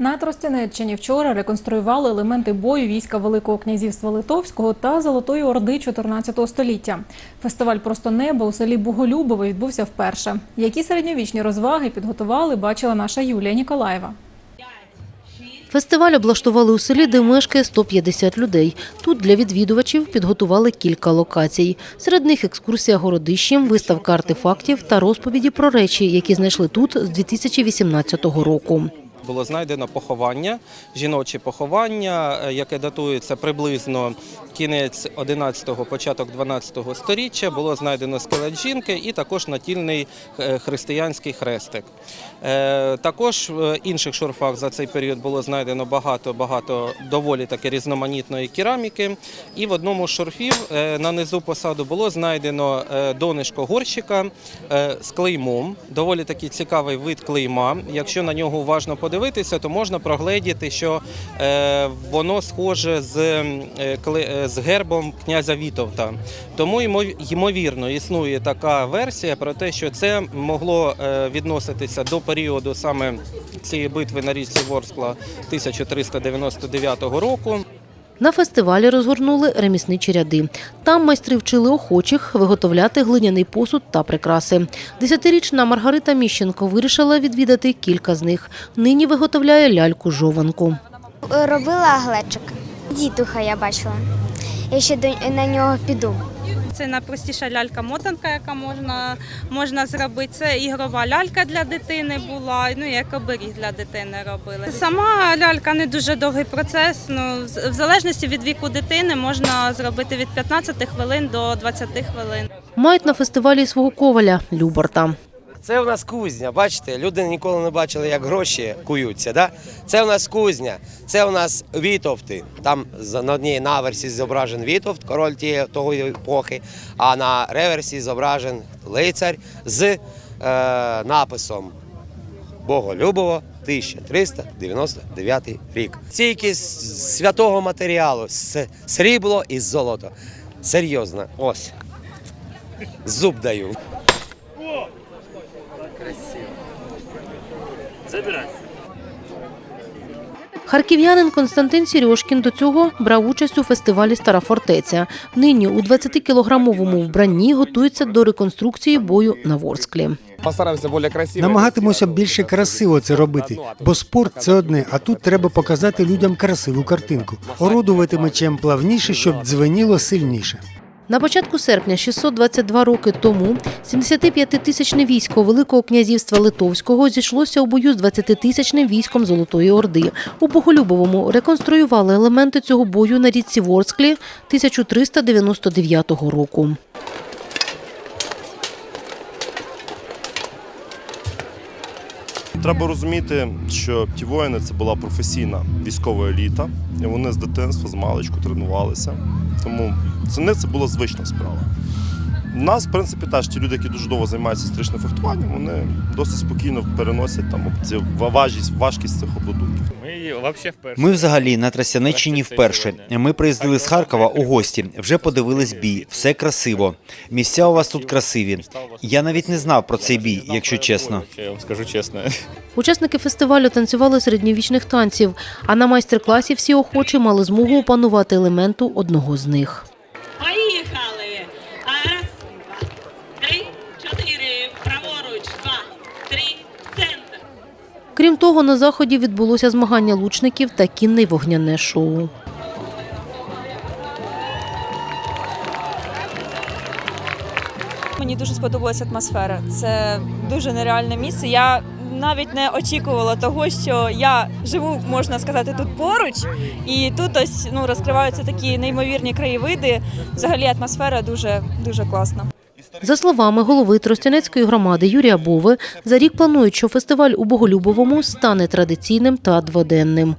На Тростянеччині вчора реконструювали елементи бою війська Великого князівства Литовського та Золотої Орди 14 століття. Фестиваль Просто небо у селі Боголюбове відбувся вперше. Які середньовічні розваги підготували, бачила наша Юлія Ніколаєва. Фестиваль облаштували у селі, де мешкає 150 людей. Тут для відвідувачів підготували кілька локацій. Серед них екскурсія городищем, виставка артефактів та розповіді про речі, які знайшли тут з 2018 року. Було знайдено поховання, жіноче поховання, е, яке датується приблизно кінець 11-го, початок 12-го сторіччя. Було знайдено скелет жінки і також натільний е, християнський хрестик. Е, Також в інших шурфах за цей період було знайдено багато багато доволі таки різноманітної кераміки. І в одному з шурфів на низу посаду було знайдено донишко горщика з клеймом. Доволі такий цікавий вид клейма. Якщо на нього уважно подивитися, то можна прогледіти, що е, воно схоже з, е, е, з гербом князя Вітовта. Тому ймо- ймовірно існує така версія про те, що це могло відноситися до періоду саме цієї битви на річці Ворскла 1399 року. На фестивалі розгорнули ремісничі ряди. Там майстри вчили охочих виготовляти глиняний посуд та прикраси. Десятирічна Маргарита Міщенко вирішила відвідати кілька з них. Нині виготовляє ляльку-жованку. Робила глечик. Дідуха я бачила. Я ще до, на нього піду. Це найпростіша лялька-мотанка, яка можна, можна зробити. Це ігрова лялька для дитини була, ну як оберіг для дитини робили. Сама лялька не дуже довгий процес. Ну, в залежності від віку дитини можна зробити від 15 хвилин до 20 хвилин. Мають на фестивалі свого коваля Люборта. Це у нас кузня. Бачите, люди ніколи не бачили, як гроші куються. Да? Це у нас кузня, це у нас Вітовти. Там на одній наверсі зображен Вітовт, король тієї того епохи, а на реверсі зображен лицар з е, написом Боголюбово 1399 рік. Тільки з святого матеріалу, срібло і золото. Серйозно, ось. Зуб даю. Харків'янин Константин Сірьошкін до цього брав участь у фестивалі Стара фортеця. Нині у 20-кілограмовому вбранні готується до реконструкції бою на Ворсклі. Постараємося більш красиво. Намагатимося більше красиво це робити, бо спорт це одне, а тут треба показати людям красиву картинку. Орудувати мечем плавніше, щоб дзвеніло сильніше. На початку серпня, 622 роки тому, 75-тисячне військо Великого князівства Литовського зійшлося у бою з 20-тисячним військом Золотої Орди. У Боголюбовому реконструювали елементи цього бою на річці Ворсклі 1399 року. Треба розуміти, що ті воїни це була професійна військова еліта, і вони з дитинства, з маличку тренувалися. Тому це не це була звична справа. У нас, в принципі, теж ті люди, які дуже довго займаються історичним фехтуванням, вони досить спокійно переносять там ці важкість, важкість цих обладунків. Ми. Взагалі на Тростянеччині вперше. Ми приїздили з Харкова у гості, вже подивились бій. Все красиво. Місця у вас тут красиві. Я навіть не знав про цей бій, якщо чесно. Я вам скажу чесно. Учасники фестивалю танцювали середньовічних танців, а на майстер-класі всі охочі мали змогу опанувати елементу одного з них. Крім того, на заході відбулося змагання лучників та кінне вогняне шоу. Мені дуже сподобалася атмосфера. Це дуже нереальне місце. Я навіть не очікувала того, що я живу, можна сказати, тут поруч, і тут ось ну розкриваються такі неймовірні краєвиди. Взагалі атмосфера дуже дуже класна. За словами голови Тростянецької громади Юрія Бови, за рік планують, що фестиваль у Боголюбовому стане традиційним та дводенним.